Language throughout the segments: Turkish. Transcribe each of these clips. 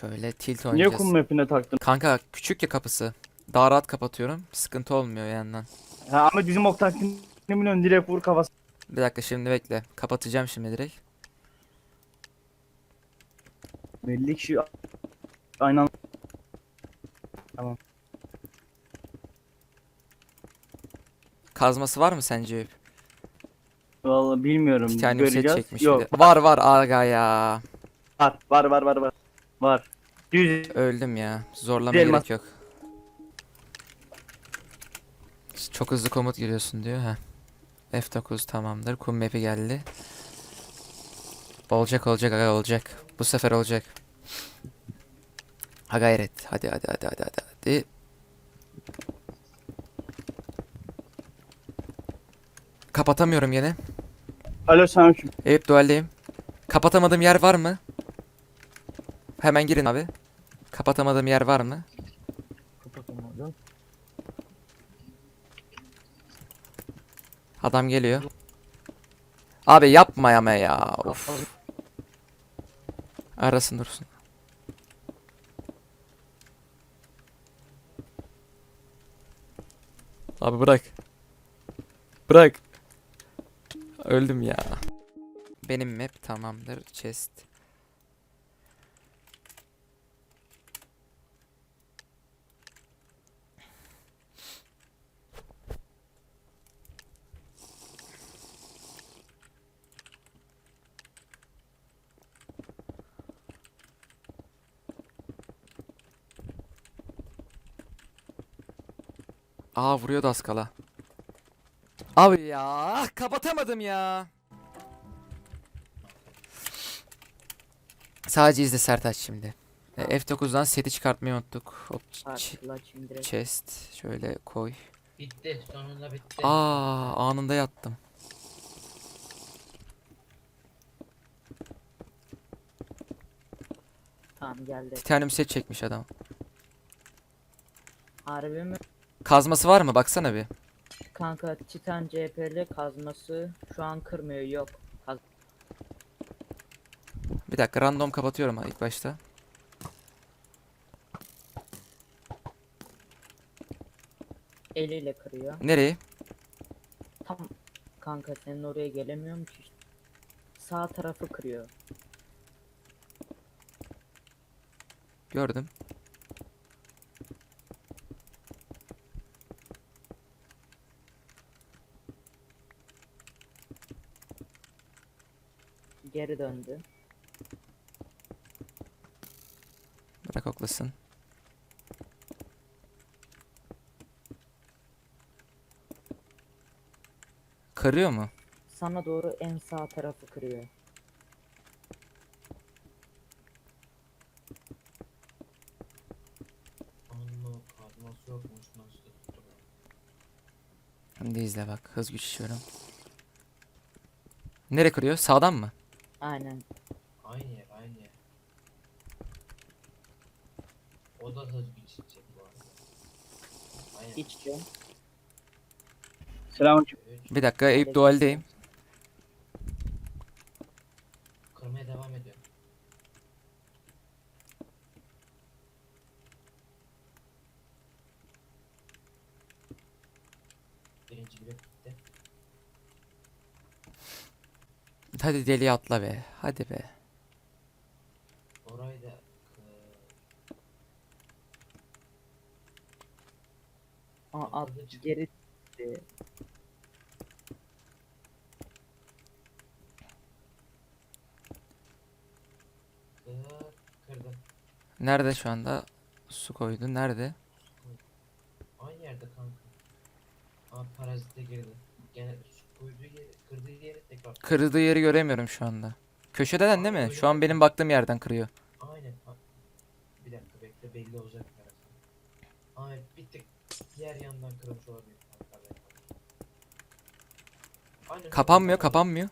Şöyle tilt Niye oynayacağız. kum map'ine taktın? Kanka küçük ya kapısı. Daha rahat kapatıyorum. Sıkıntı olmuyor yandan. Ha, ama bizim ok taktiğini biliyorsun direkt vur kafası. Bir dakika şimdi bekle. Kapatacağım şimdi direkt. Belli kişi aynı anda. Kazması var mı sence? Eyüp? Vallahi bilmiyorum. Titanium set Göreceğiz. çekmiş Yok. bir de. Var var aga ya. Var var var var var. Düz. Öldüm ya. Zorlama Bir elmas. gerek yok. Çok hızlı komut giriyorsun diyor. ha. F9 tamamdır. Kum map'i geldi. Olacak olacak aga olacak. Bu sefer olacak. Ha gayret. Hadi hadi hadi hadi hadi. hadi. Kapatamıyorum yine. Alo selamünaleyküm. Eyüp dualdeyim. Kapatamadığım yer var mı? Hemen girin abi. Kapatamadığım yer var mı? Adam geliyor. Abi yapma ama ya. Of. Arasın dursun. Abi bırak. Bırak. Öldüm ya. Benim map tamamdır. Chest. Aa vuruyordu az kala. Abi ya kapatamadım ya. Sadece izle Sertaç şimdi. E, F9'dan seti çıkartmayı unuttuk. Direkt. chest şöyle koy. Bitti. Sonunda bitti. Aa anında yattım. Tamam geldi. Titanium set çekmiş adam. Harbi mi? Kazması var mı? Baksana bir. Kanka Titan CHP'li kazması şu an kırmıyor yok. Kaz Bir dakika random kapatıyorum ha ilk başta. eliyle kırıyor. Nereye? Tam kanka senin oraya gelemiyorum ki. Sağ tarafı kırıyor. Gördüm. Geri döndü. Bırak oklasın. Kırıyor mu? Sana doğru en sağ tarafı kırıyor. Allah kazması yokmuş nasıl tuttu. Şimdi izle bak. Hız güç işiyorum. Nereye kırıyor? Sağdan mı? Aynen. Aynı yer aynı yer. O da hız geçecek bu arada. Aynen. İç can. Selamünaleyküm. Bir dakika Eyüp dualdeyim. Kırmaya devam ediyor. Birinci blok bitti. Hadi deliye atla be. Hadi be. Orayı da Aa, at, geri gitti. Kırdı. Nerede şu anda? Su koydu. Nerede? Aynı yerde kanka. Aa parazite girdi. Gene kırdığı yeri göremiyorum şu anda. Köşeden değil mi? Şu an benim baktığım yerden kırıyor. Aynen. Bir dakika bekle belli olacak. Aynen bir tık diğer yandan kırmış olabilir. Aynen, Kapanmıyor, kapanmıyor.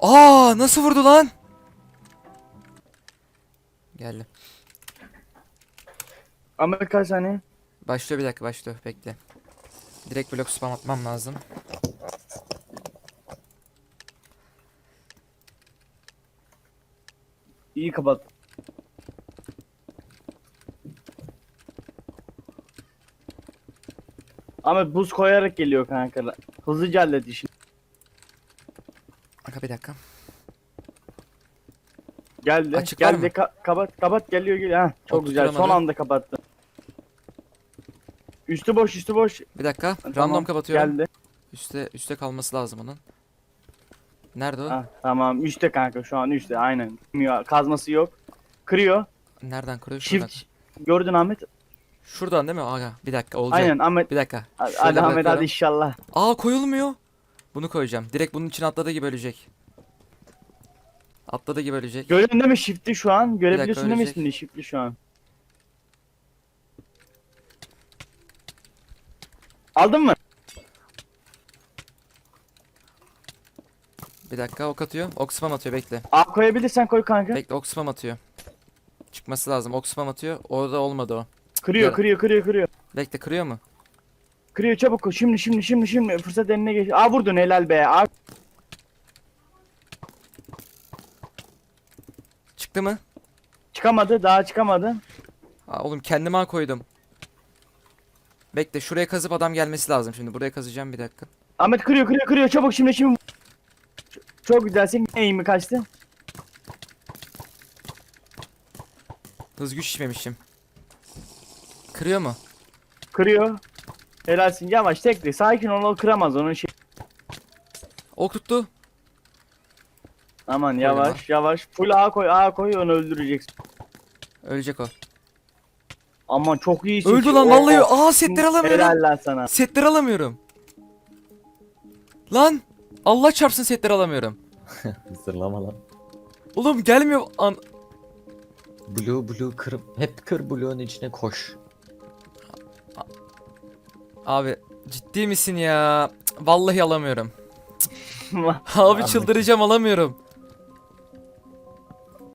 Aa, nasıl vurdu lan? Geldim. Ama kaç saniye? Başlıyor bir dakika başlıyor bekle. Direkt blok spam atmam lazım. İyi kapat. Ama buz koyarak geliyor kanka. Hızlıca hallet işini. Kanka bir dakika. Geldi. Açık geldi. Ka- kapat kapat geliyor geliyor. Heh, çok güzel. Son anda kapattın. Üstü boş üstü boş. Bir dakika. Tamam, Random kapatıyorum. Geldi. Üste üste kalması lazım onun. Nerede o? Ha, tamam üstte kanka şu an üstte aynen. Kırmıyor, Kazması yok. Kırıyor. Nereden kuruyor? Şuradan. Shift. Gördün Ahmet. Şuradan değil mi? Aga bir dakika olacak. Aynen Ahmet. Bir dakika. Hadi, Şöyle hadi Ahmet bırakıyorum. hadi inşallah. Aa koyulmuyor. Bunu koyacağım. Direkt bunun için atladığı gibi ölecek. Atladığı gibi ölecek. Görüyorsun değil mi shift'i şu an? Görebiliyorsun değil mi ölecek. ismini shift'i şu an? Aldın mı? Bir dakika ok atıyor. Ok spam atıyor bekle. A koyabilirsen koy kanka. Bekle ok spam atıyor. Çıkması lazım. Ok spam atıyor. Orada olmadı o. Kırıyor Yara- kırıyor kırıyor kırıyor. Bekle kırıyor mu? Kırıyor çabuk. Şimdi şimdi şimdi şimdi fırsat eline geç. Aa vurdun helal be. Aa Çıktı mı? çıkamadı daha çıkamadı. Aa, oğlum kendime koydum. Bekle şuraya kazıp adam gelmesi lazım şimdi. Buraya kazacağım bir dakika. Ahmet kırıyor kırıyor kırıyor çabuk şimdi şimdi. Çok güzelsin. Eğimi kaçtı. Hız güç içmemişim. Kırıyor mu? Kırıyor. Helalsin yavaş tekli. Sakin ol o kıramaz onun şey. Ok tuttu. Aman yavaş yavaş. Full A koy A koy onu öldüreceksin. Ölecek o. Aman çok iyi. Öldü çekiyor. lan Oo, vallahi. Aa setleri alamıyorum. Helal lan sana. Setleri alamıyorum. Lan Allah çarpsın setleri alamıyorum. Zırlama lan. Oğlum gelmiyor. An Blue blue kır. Hep kır blue'un içine koş. Abi ciddi misin ya? Cık, Vallahi alamıyorum. Abi çıldıracağım alamıyorum.